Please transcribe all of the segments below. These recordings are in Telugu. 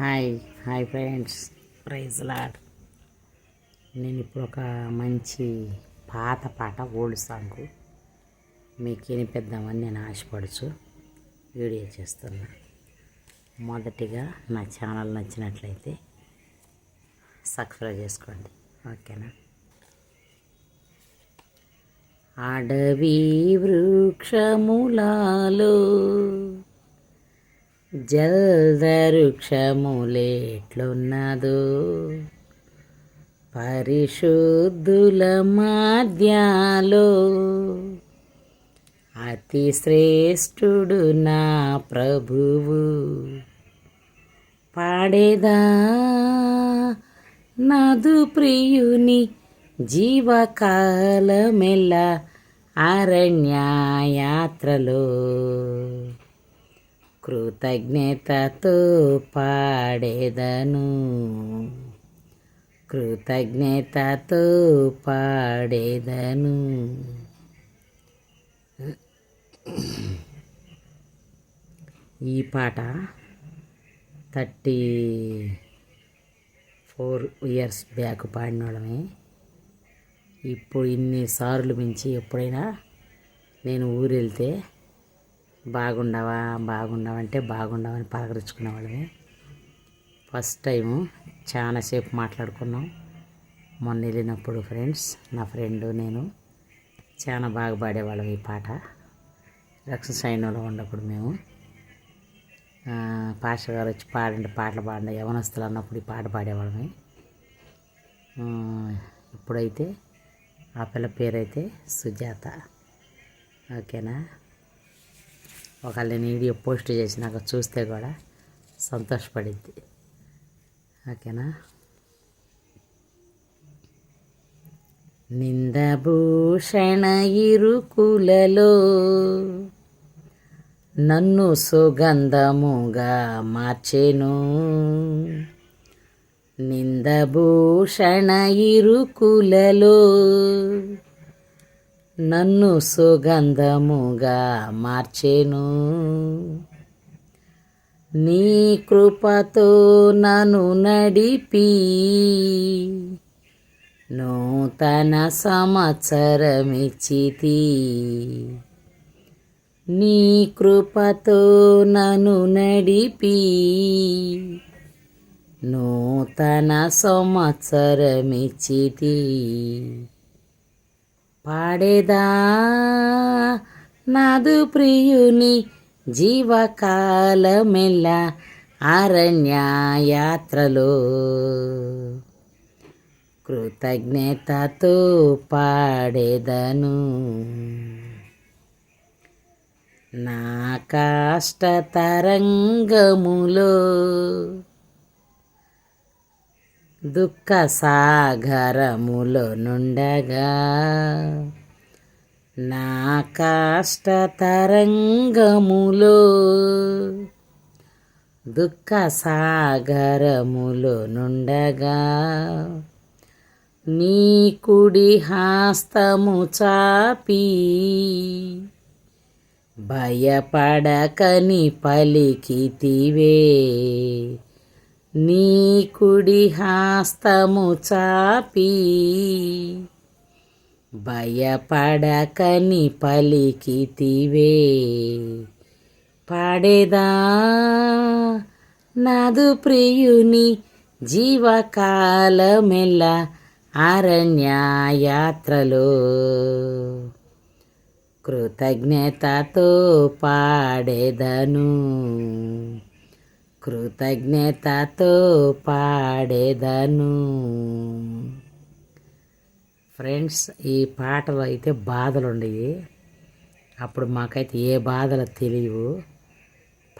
Hi hi friends. ప్రైజ్ లాడ్. నేను ఇప్పుడు ఒక మంచి పాత పాట ఓల్డ్ సాంగ్ మీకు వినిపిద్దామని నేను ఆశపడుచు వీడియో చేస్తున్నా. మొదటిగా నా ఛానల్ నచ్చినట్లయితే సబ్స్క్రైబ్ చేసుకోండి. ఓకేనా? అడవి వృక్షములాలో జల్దరుక్షములేట్లున్నదో. పరిశుద్ధుల మాధ్యాలో అతి శ్రేష్ఠుడు నా ప్రభువు. పాడేదా నదు ప్రియుని జీవకాలమెల్ల అరణ్యయాత్రలో. కృతజ్ఞతతో పాడేదను. కృతజ్ఞతతో పాడేదను. ఈ పాట థర్టీ ఫోర్ ఇయర్స్ బ్యాక్ పాడిన వాళ్ళమే ఇప్పుడు ఇన్నిసార్లు మించి ఎప్పుడైనా నేను ఊరు వెళ్తే బాగుండవా బాగుండవా అంటే బాగుండవని పలకరించుకునే వాళ్ళమే ఫస్ట్ టైము చాలాసేపు మాట్లాడుకున్నాం. మొన్న వెళ్ళినప్పుడు ఫ్రెండ్స్ నా ఫ్రెండ్ నేను చాలా బాగా పాడేవాళ్ళం ఈ పాట. రక్షణ సైన్యంలో ఉన్నప్పుడు మేము. పాష పాస్టర్ గారు వచ్చి పాడండి పాటలు పాడండి యవనస్తులు అన్నప్పుడు ఈ పాట పాడేవాళ్ళమే. ఇప్పుడైతే ఆ పిల్ల పేరైతే సుజాత. ఓకేనా? ఒకవేళ వీడియో పోస్ట్ చేసినాక చూస్తే కూడా సంతోషపడిద్ది. ఓకేనా? నిందభూషణ ఇరుకులలో నన్ను సుగంధముగా మార్చెను. నిందభూషణ ఇరుకులలో నన్ను సుగంధముగా మార్చెను. నీ కృపతో నన్ను నడిపి. నూతన సంవత్సరమిచ్చితి. నీ కృపతో నన్ను నడిపి. నూతన సంవత్సరమిచ్చితి. పాడేదా నాదు ప్రియుని జీవకాలమెల్ల అరణ్యయాత్రలో కృతజ్ఞతతో పాడేదను నా కాష్ట తరంగములో దుఃఖ సాగరములో నుండగా నా కాష్ట తరంగములో దుఃఖ సాగరములో నుండగా నీ కుడి హాస్తము చాపి భయపడకని పలికితివే. నీ కుడి హాస్తము చాపి భయపడకని పలికితివే. పాడేదా నాదు ప్రియుని జీవకాలమెల్ల అరణ్యయాత్రలో. కృతజ్ఞతతో పాడేదను. కృతజ్ఞతతో పాడేదను. ఫ్రెండ్స్ ఈ పాటలో అయితే బాధలు ఉండేవి అప్పుడు మాకైతే ఏ బాధలు తెలియవు.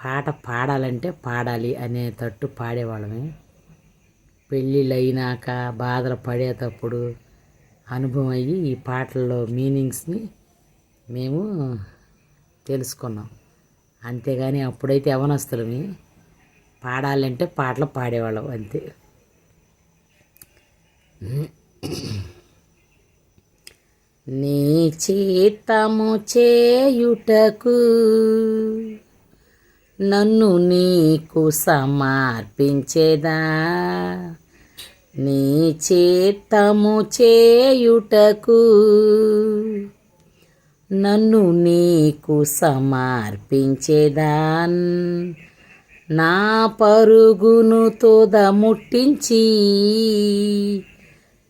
పాట పాడాలంటే పాడాలి అనే తట్టు పాడేవాళ్ళమే. పెళ్ళిళ్ళు అయినాక బాధలు పడేటప్పుడు అనుభవం అయ్యి ఈ పాటల్లో మీనింగ్స్ని మేము తెలుసుకున్నాం. అంతేగాని అప్పుడైతే యవనస్తులమి పాడాలంటే పాటలు పాడేవాళ్ళం అంతే. నీ చిత్తము చేయుటకు నన్ను నీకు సమర్పించేదా? నీ చేత్తము చేయుటకు నన్ను నీకు సమర్పించేదాన్? నా పరుగును తోద ముట్టించి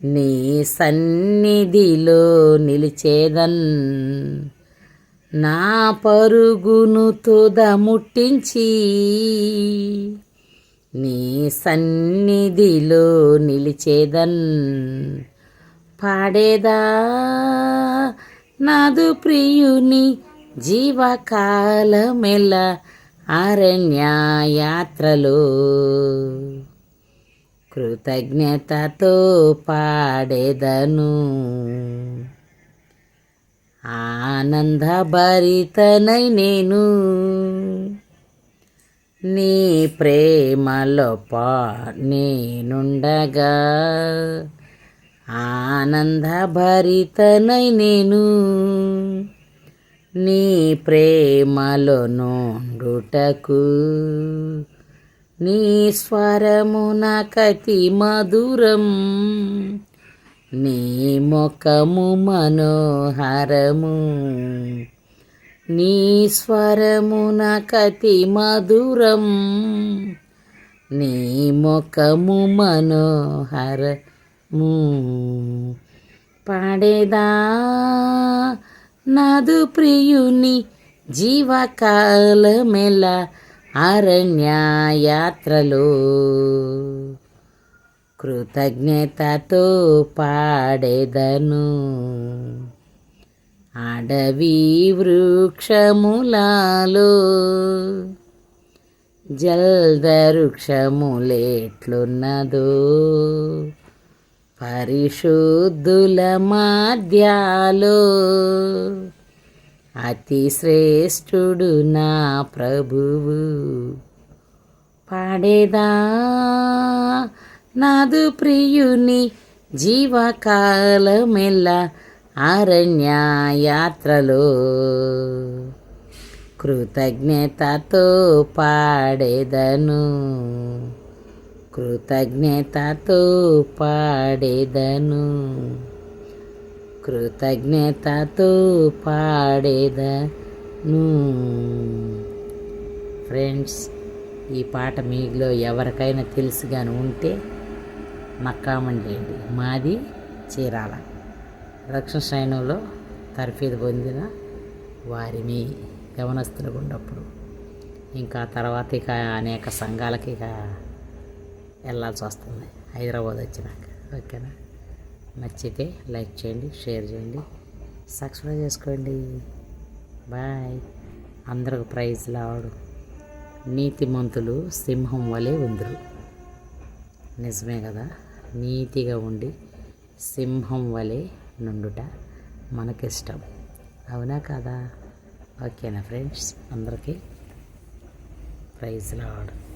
నీ సన్నిధిలో నిలిచేదన్. నా పరుగును తోద ముట్టించి నీ సన్నిధిలో నిలిచేదన్. పాడేదా నాదు ప్రియుని జీవకాలమెలా అరణ్య యాత్రలో కృతజ్ఞతతో పాడేదను. ఆనందభరితనై నేను నీ ప్రేమలో పా నేనుండగా ఆనందభరితనై నేను నీ ప్రేమలో నుండుటకు. నీ స్వరము నాకతి మధురం. నీ ముఖము మనోహరము. నీ స్వరము నాకతి మధురం. నీ ముఖము మనోహరము. పాడేదా నాదు ప్రియుని జీవకాలమెల అరణ్య యాత్రలో కృతజ్ఞతతో పాడెదను. అడవి వృక్షములాలో జల్దవృక్షములేట్లున్నదో. పరిశుద్ధుల మాధ్యాలో. అతి శ్రేష్ఠుడు నా ప్రభువు. పాడేదా నాదు ప్రియుని జీవకాలమెల్ల అరణ్య యాత్రలో కృతజ్ఞతతో పాడేదను. కృతజ్ఞతతో పాడేదను. కృతజ్ఞతతో పాడేదను. ఫ్రెండ్స్ ఈ పాట మీలో ఎవరికైనా తెలుసు కానీ ఉంటే నాకు కామెంట్ చేయండి మాది చీరాల. రక్షణ సైన్యంలో తర్ఫీదు పొందిన వారిని గమనిస్తున్న ఉన్నప్పుడు. ఇంకా తర్వాత ఇక అనేక సంఘాలకి ఇక వెళ్ళాల్సి వస్తుంది. హైదరాబాద్ వచ్చినాక. ఓకేనా? నచ్చితే లైక్ చేయండి షేర్ చేయండి సబ్స్క్రైబ్ చేసుకోండి. బాయ్. అందరికి ప్రైజ్ లావడు నీతిమంతులు సింహం వలె ఉందరు. నిజమే కదా? నీతిగా ఉండి సింహం వలె నుండుట మనకిష్టం. అవునా కదా? ఓకేనా ఫ్రెండ్స్? అందరికీ ప్రైజ్ లావడు